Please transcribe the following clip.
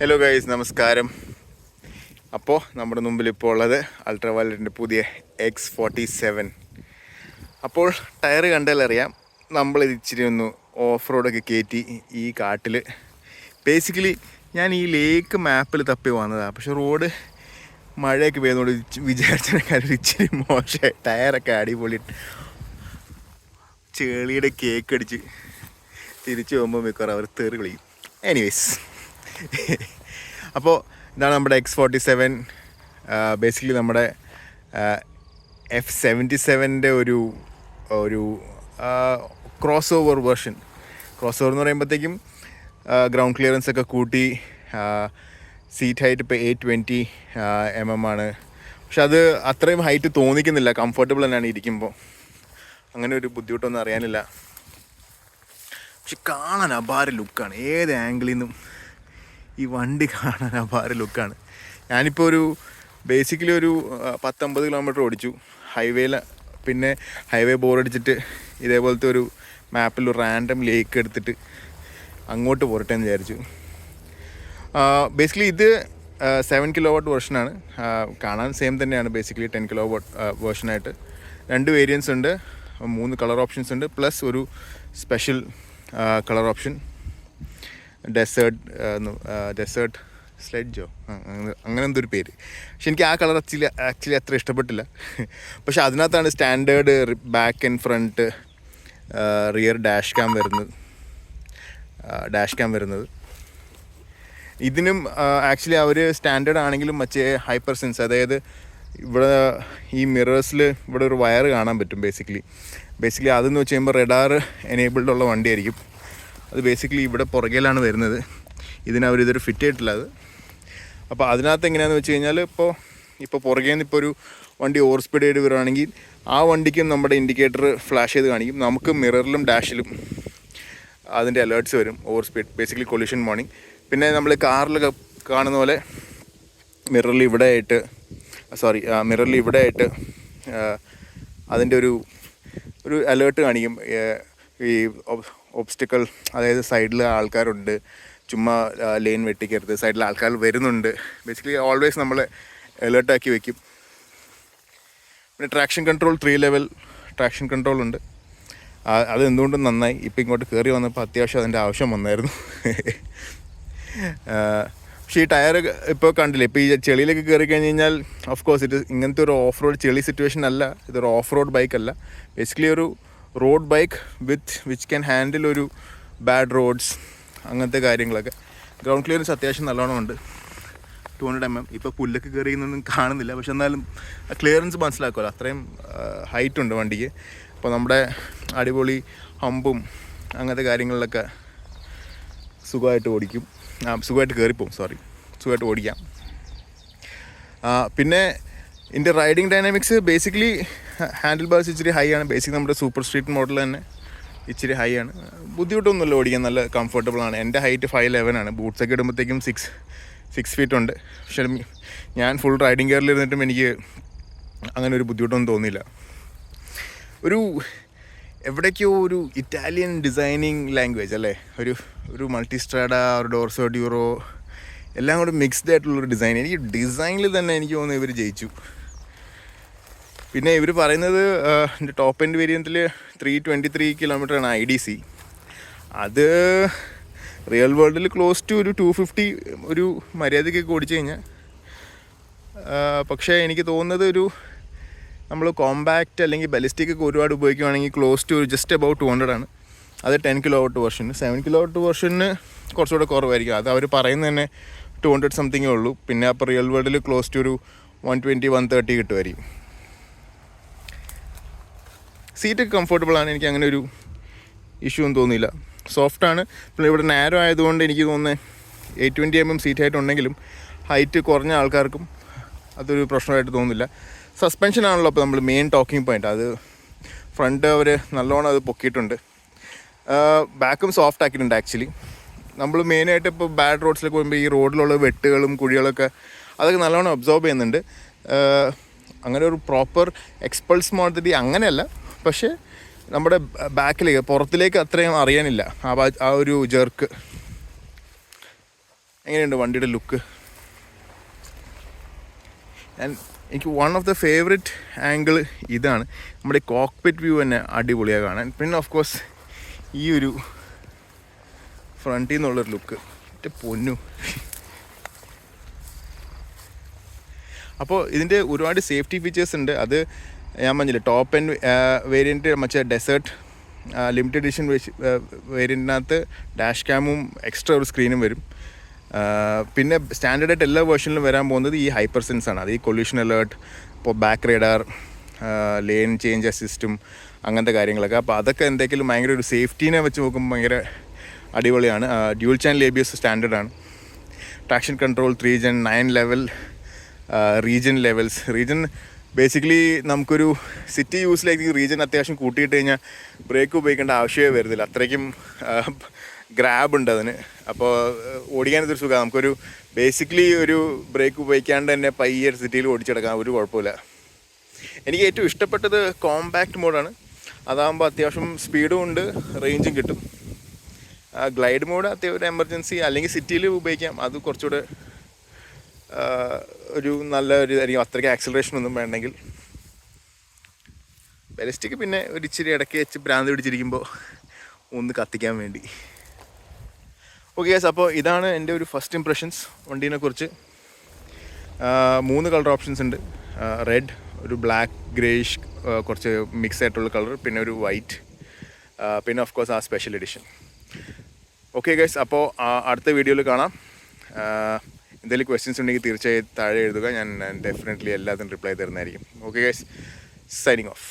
Hello guys നമസ്കാരം. അപ്പോൾ നമ്മുടെ മുമ്പിൽ ഇപ്പോൾ ഉള്ളത് അൾട്രാ വയലറ്റിന്റെ പുതിയ എക്സ് ഫോർട്ടി സെവൻ അപ്പോൾ ടയർ കണ്ടാലറിയാം നമ്മൾ ഇച്ചിരി ഒന്ന് ഓഫ് റോഡൊക്കെ കയറ്റി ഈ കാട്ടിൽ ബേസിക്കലി ഞാൻ ഈ ലേക്ക് മാപ്പിൽ തപ്പി വന്നതാണ് പക്ഷെ റോഡ് മഴയൊക്കെ പെയ്യുന്നതുകൊണ്ട് വിചാരിച്ചതിനെക്കാളും ഇച്ചിരി മോശമായി ടയറൊക്കെ അടിപൊളി. ചെളിയുടെ കേക്ക് അടിച്ച് തിരിച്ചു പോകുമ്പോൾ മിക്കവാറും അവർ തെറി കളിക്കും എനിവേസ് അപ്പോൾ ഇതാണ് നമ്മുടെ എക്സ് ഫോർട്ടി സെവൻ ബേസിക്കലി നമ്മുടെ എഫ് സെവന്റി സെവന്റെ ഒരു ഒരു cross over version cross over എന്ന് പറയുമ്പോഴത്തേക്കും ഗ്രൗണ്ട് ക്ലിയറൻസ് ഒക്കെ കൂട്ടി സീറ്റ് ഹൈറ്റ് ഇപ്പോൾ എയ്റ്റ് ട്വന്റി എം എം ആണ്. പക്ഷെ അത് അത്രയും ഹൈറ്റ് തോന്നിക്കുന്നില്ല. കംഫർട്ടബിൾ തന്നെയാണ് ഇരിക്കുമ്പോൾ അങ്ങനെ ഒരു ബുദ്ധിമുട്ടൊന്നും അറിയാനില്ല. പക്ഷെ കാണാൻ അപാര ലുക്കാണ് ഏത് ആംഗിളിൽ നിന്നും ഈ വണ്ടി കാണാൻ അപാര ലുക്കാണ്. ഞാനിപ്പോൾ ഒരു ബേസിക്കലി ഒരു പത്തൊമ്പത് കിലോമീറ്റർ ഓടിച്ചു. ഹൈവേയിൽ പിന്നെ ഹൈവേ ബോർഡടിച്ചിട്ട് ഇതേപോലത്തെ ഒരു മാപ്പിൽ ഒരു റാൻഡം ലേക്ക് എടുത്തിട്ട് അങ്ങോട്ട് പോരട്ടെ എന്ന് വിചാരിച്ചു. ബേസിക്കലി ഇത് സെവൻ കിലോ വാട്ട് വേർഷനാണ് കാണാൻ സെയിം തന്നെയാണ് ബേസിക്കലി ടെൻ കിലോ വാട്ട് വേർഷനായിട്ട് രണ്ട് വേരിയൻസ് ഉണ്ട് മൂന്ന് കളർ ഓപ്ഷൻസ് ഉണ്ട് പ്ലസ് ഒരു special colour option desert desert സ്ലെഡ്ജോ അങ്ങനെ എന്തൊരു പേര്. പക്ഷെ എനിക്ക് ആ കളർ ആക്ച്വലി ആക്ച്വലി അത്ര ഇഷ്ടപ്പെട്ടില്ല. പക്ഷെ അതിനകത്താണ് standard back and front rear dash cam വരുന്നത്. ഡാഷ് ക്യാം വരുന്നത്. ഇതിനും ആക്ച്വലി അവർ സ്റ്റാൻഡേർഡ് ആണെങ്കിലും മറ്റേ ഹൈപ്പർ സെൻസ് അതായത് ഇവിടെ ഈ മിറേഴ്സിൽ ഇവിടെ ഒരു വയർ കാണാൻ പറ്റും ബേസിക്കലി ബേസിക്കലി അതെന്ന് വെച്ച് കഴിയുമ്പോൾ റെഡാർ എനേബിൾഡ് ഉള്ള വണ്ടിയായിരിക്കും. അത് ബേസിക്കലി ഇവിടെ പുറകിലാണ് വരുന്നത്. ഇതിനവർ ഇതൊരു ഫിറ്റ് ചെയ്തിട്ടില്ല അത്. അപ്പോൾ അതിനകത്ത് എങ്ങനെയാണെന്ന് വെച്ച് കഴിഞ്ഞാൽ ഇപ്പോൾ ഇപ്പോൾ പുറകെ നിന്ന് ഇപ്പോൾ ഒരു വണ്ടി ഓവർ സ്പീഡ് ചെയ്ത് വരുവാണെങ്കിൽ ആ വണ്ടിക്കും നമ്മുടെ ഇൻഡിക്കേറ്റർ ഫ്ലാഷ് ചെയ്ത് കാണിക്കും. നമുക്ക് മിററിലും ഡാഷിലും അതിന്റെ അലേർട്ട്സ് വരും over speed basically collision warning പിന്നെ നമ്മൾ കാറിൽ കാണുന്ന പോലെ മിററിൽ ഇവിടെ ആയിട്ട് സോറി മിററിൽ ഇവിടെ ആയിട്ട് അതിന്റെ ഒരു ഒരു അലേർട്ട് കാണിക്കും. ഈ ഒബ്സ്റ്റിക്കൽ അതായത് സൈഡിൽ ആൾക്കാരുണ്ട്. ചുമ്മാ ലെയിൻ വെട്ടിക്കരുത്. സൈഡിൽ ആൾക്കാർ വരുന്നുണ്ട്. ബേസിക്കലി ഓൾവേസ് നമ്മൾ അലേർട്ടാക്കി വെക്കും. പിന്നെ traction control three level traction control ഉണ്ട്. അത് എന്തുകൊണ്ടും നന്നായി. ഇപ്പം ഇങ്ങോട്ട് കയറി വന്നപ്പോൾ അത്യാവശ്യം അതിന്റെ ആവശ്യം വന്നായിരുന്നു. പക്ഷേ ഈ ടയർ ഇപ്പോൾ കണ്ടില്ലേ? ഇപ്പോൾ ഈ ചെളിയിലേക്ക് കയറി കഴിഞ്ഞ് കഴിഞ്ഞാൽ ഓഫ് കോഴ്സ് ഇത് ഇങ്ങനത്തെ ഒരു ഓഫ് റോഡ് ചെളി സിറ്റുവേഷൻ അല്ല. ഇതൊരു ഓഫ് റോഡ് ബൈക്കല്ല ബേസിക്കലി ഒരു road bike with which can handle ഒരു ബാഡ് റോഡ്സ് അങ്ങനത്തെ കാര്യങ്ങളൊക്കെ. ഗ്രൗണ്ട് ക്ലിയറൻസ് അത്യാവശ്യം നല്ലോണം ഉണ്ട്. ടു ഹൺഡ്രഡ് എം എം ഇപ്പോൾ പുല്ലൊക്കെ കയറിയൊന്നും കാണുന്നില്ല. പക്ഷെ എന്നാലും ക്ലിയറൻസ് മനസ്സിലാക്കുമല്ലോ. അത്രയും ഹൈറ്റ് ഉണ്ട് വണ്ടിക്ക്. അപ്പോൾ നമ്മുടെ അടിപൊളി ഹമ്പും അങ്ങനത്തെ കാര്യങ്ങളിലൊക്കെ സുഖമായിട്ട് ഓടിക്കും. സുഖമായിട്ട് കയറിപ്പോവും സോറി സുഖമായിട്ട് ഓടിക്കാം. പിന്നെ ഇതിന്റെ riding dynamics basically handle bars ഇച്ചിരി ഹൈ ആണ്. ബേസിക് നമ്മുടെ സൂപ്പർ സ്ട്രീറ്റ് മോഡൽ തന്നെ ഇച്ചിരി ഹൈ ആണ്. ബുദ്ധിമുട്ടൊന്നുമില്ല ഓടിക്കാൻ നല്ല കംഫർട്ടബിൾ ആണ്. എന്റെ ഹൈറ്റ് ഫൈവ് ലെവൻ ആണ്. ബൂട്ട്സ് ഒക്കെ ഇടുമ്പോഴത്തേക്കും സിക്സ് സിക്സ് ഫീറ്റ് ഉണ്ട്. പക്ഷെ ഞാൻ ഫുൾ റൈഡിങ് കെയറിൽ ഇരുന്നിട്ടും എനിക്ക് അങ്ങനെ ഒരു ബുദ്ധിമുട്ടൊന്നും തോന്നിയില്ല. ഒരു എവിടേക്കോ ഒരു ഇറ്റാലിയൻ ഡിസൈനിങ് ലാംഗ്വേജ് അല്ലേ? ഒരു ഒരു മൾട്ടി സ്ട്രാഡ ഒരു ഡോർസോ ഡ്യൂറോ എല്ലാം കൂടി മിക്സ്ഡ് ആയിട്ടുള്ളൊരു ഡിസൈൻ എനിക്ക് ഡിസൈനിൽ തന്നെ എനിക്ക് തോന്നുന്നു ഇവർ ജയിച്ചു. പിന്നെ ഇവർ പറയുന്നത് ടോപ്പ് എൻഡ് വേരിയന്റിൽ ത്രീ ട്വന്റി ത്രീ ആണ് ഐ ഡി സി അത് റിയൽ വേൾഡിൽ ക്ലോസ് ടു ഒരു ടു ഫിഫ്റ്റി ഒരു മര്യാദയ്ക്കൊക്കെ ഓടിച്ചു കഴിഞ്ഞാൽ പക്ഷേ എനിക്ക് തോന്നുന്നത് ഒരു നമ്മൾ കോമ്പാക്റ്റ് അല്ലെങ്കിൽ ബലിസ്റ്റിക് ഒക്കെ ഒരുപാട് ഉപയോഗിക്കുകയാണെങ്കിൽ close to just about two hundred ആണ്. അത് ടെൻ കിലോ വോട്ട് വെർഷന് സെവൻ കിലോ വോട്ട് വെർഷന് കുറച്ചുകൂടെ കുറവായിരിക്കും. അത് അവർ പറയുന്നത് തന്നെ ടു ഹൺഡ്രഡ് സംതിങ്ങേ ഉള്ളൂ. പിന്നെ അപ്പോൾ റിയൽ വേൾഡിൽ ക്ലോസ് ടു ഒരു വൺ ട്വന്റി വൺ തേർട്ടി കിട്ടുമായിരിക്കും സീറ്റ് കംഫർട്ടബിൾ ആണ്. എനിക്ക് അങ്ങനെ ഒരു ഇഷ്യൂ ഒന്നും തോന്നിയില്ല. സോഫ്റ്റ് ആണ്. പിന്നെ ഇവിടെ നാരോ ആയതുകൊണ്ട് എനിക്ക് തോന്നുന്നത് എയ്റ്റ് ട്വന്റി എം എം ഉണ്ടെങ്കിലും ഹൈറ്റ് കുറഞ്ഞ ആൾക്കാർക്കും അതൊരു പ്രശ്നമായിട്ട് തോന്നുന്നില്ല. സസ്പെൻഷൻ ആണല്ലോ അപ്പോൾ നമ്മൾ മെയിൻ ടോക്കിംഗ് പോയിന്റ് അത് ഫ്രണ്ട് അവർ നല്ലോണം അത് പൊക്കിയിട്ടുണ്ട്. ബാക്കും സോഫ്റ്റ് ആക്കിയിട്ടുണ്ട് ആക്ച്വലി നമ്മൾ മെയിനായിട്ട് ഇപ്പോൾ ബാഡ് റോഡ്സിലേക്ക് പോകുമ്പോൾ ഈ റോഡിലുള്ള വെട്ടുകളും കുഴികളൊക്കെ അതൊക്കെ നല്ലോണം അബ്സോർബ് ചെയ്യുന്നുണ്ട്. അങ്ങനെ ഒരു പ്രോപ്പർ എക്സ്പൾസ് മോഡലി അങ്ങനെയല്ല. പക്ഷേ നമ്മുടെ ബാക്കിലേക്ക് പുറത്തിലേക്ക് അത്രയും അറിയാനില്ല. ആ ആ ഒരു ജെർക്ക് എങ്ങനെയുണ്ട് വണ്ടിയുടെ ലുക്ക് ഞാൻ എനിക്ക് one of the favourite angle ഇതാണ്. നമ്മുടെ കോക്ക്പിറ്റ് വ്യൂ തന്നെ അടിപൊളിയാണ് കാണാൻ. പിന്നെ ഓഫ് കോഴ്സ് ഈ ഒരു ഫ്രണ്ടിൽ നിന്നുള്ളൊരു ലുക്ക് എന്റെ പൊന്നു. അപ്പോൾ ഇതിന്റെ ഒരുപാട് സേഫ്റ്റി ഫീച്ചേഴ്സ് ഉണ്ട്. അത് ഞാൻ പറഞ്ഞില്ല ടോപ്പ് ആൻഡ് വേരിയന്റ് മറ്റേ ഡെസേർട്ട് ലിമിറ്റഡ് എഡിഷൻ വേരിയന്റിനകത്ത് ഡാഷ് ക്യാമും എക്സ്ട്രാ ഒരു സ്ക്രീനും വരും. പിന്നെ സ്റ്റാൻഡേർഡായിട്ട് എല്ലാ വേർഷനിലും വരാൻ പോകുന്നത് ഈ ഹൈപ്പർ സെൻസ് ആണ്. അത് ഈ കൊല്യൂഷൻ അലേർട്ട് ഇപ്പോൾ ബാക്ക് റേഡാർ ലെയിൻ ചേഞ്ച് അസിസ്റ്റും അങ്ങനത്തെ കാര്യങ്ങളൊക്കെ. അപ്പോൾ അതൊക്കെ എന്തെങ്കിലും ഭയങ്കര ഒരു സേഫ്റ്റീനെ വെച്ച് നോക്കുമ്പോൾ ഭയങ്കര അടിപൊളിയാണ്. Dual channel A B S സ്റ്റാൻഡേർഡാണ് traction control three Jan nine level regen levels regen basically നമുക്കൊരു സിറ്റി യൂസിലേക്ക് റീജൻ അത്യാവശ്യം കൂട്ടിയിട്ട് കഴിഞ്ഞാൽ ബ്രേക്ക് ഉപയോഗിക്കേണ്ട ആവശ്യമേ വരുന്നില്ല. അത്രയ്ക്കും ഗ്രാബ് ഉണ്ട് അതിന്. അപ്പോൾ ഓടിക്കാനൊരു സുഖമാണ് നമുക്കൊരു ബേസിക്കലി ഒരു ബ്രേക്ക് ഉപയോഗിക്കാണ്ട് തന്നെ പയ്യെ സിറ്റിയിൽ ഓടിച്ചെടുക്കാം. ഒരു കുഴപ്പമില്ല. എനിക്ക് ഏറ്റവും ഇഷ്ടപ്പെട്ടത് കോമ്പാക്റ്റ് മോഡാണ് അതാകുമ്പോൾ അത്യാവശ്യം സ്പീഡും ഉണ്ട് റേഞ്ചും കിട്ടും. ഗ്ലൈഡ് മോഡ് അത്യാവശ്യം ഒരു എമർജൻസി അല്ലെങ്കിൽ സിറ്റിയിൽ ഉപയോഗിക്കാം. അത് കുറച്ചുകൂടെ ഒരു നല്ല ഒരു ഇതായിരിക്കും അത്രയ്ക്ക് ആക്സിലറേഷൻ ഒന്നും വേണമെങ്കിൽ ബലിസ്റ്റിക് പിന്നെ ഒരു ഇച്ചിരി ഇടയ്ക്ക് വെച്ച് ഭ്രാന്ത് പിടിച്ചിരിക്കുമ്പോൾ ഒന്ന് കത്തിക്കാൻ വേണ്ടി. ഓക്കെ യെസ് അപ്പോൾ ഇതാണ് എന്റെ ഒരു ഫസ്റ്റ് ഇംപ്രഷൻസ് വണ്ടീനെ കുറിച്ച് മൂന്ന് കളർ ഓപ്ഷൻസ് ഉണ്ട്. റെഡ് ഒരു ബ്ലാക്ക് ഗ്രേഷ് കുറച്ച് മിക്സ് ആയിട്ടുള്ള കളർ പിന്നെ ഒരു വൈറ്റ് പിന്നെ ഓഫ് കോഴ്സ് ആ സ്പെഷ്യൽ എഡിഷൻ ഓക്കെ ഗൈസ് അപ്പോൾ അടുത്ത വീഡിയോയിൽ കാണാം. എന്തെങ്കിലും ക്വസ്റ്റ്യൻസ് ഉണ്ടെങ്കിൽ തീർച്ചയായും താഴെ എഴുതുക. ഞാൻ ഡെഫിനറ്റ്ലി എല്ലാത്തിനും റിപ്ലൈ തരുന്നതായിരിക്കും. Okay guys signing off